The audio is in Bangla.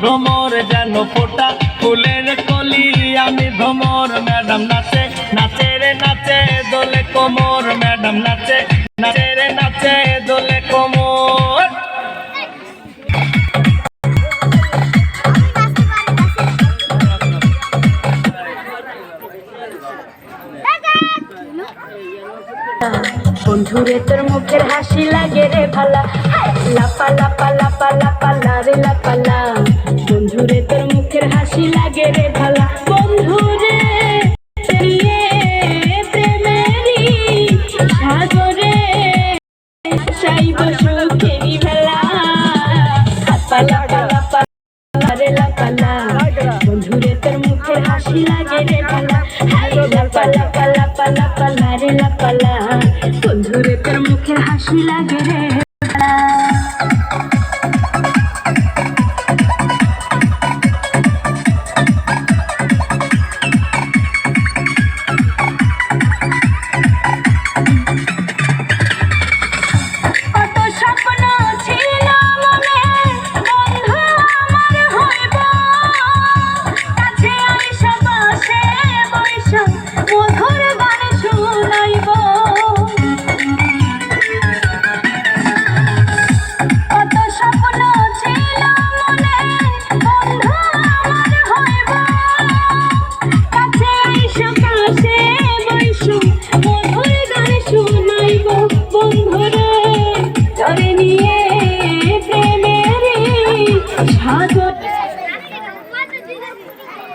ভ্রমর যেন ফোটা। ফুলের কলি আমি ভ্রমর, ম্যাডাম নাচে নাচে রে নাচে, দোলে কোমর, ম্যাডাম নাচে নাচে রে নাচে, দোলে কোমর। বন্ধুরে, তোর মুখের হাসি লাগে রে ভালা। লাপা লাপা লাপা লাপা লা রে বন্ধুরে সাইব সুখেরি ভেলা পালা লাপা লাপা লা রে লাপালা বন্ধুরে রে লা রে লাপালা বন্ধুরে তোর মুখে হাসি লাগে রে স্বপ্ন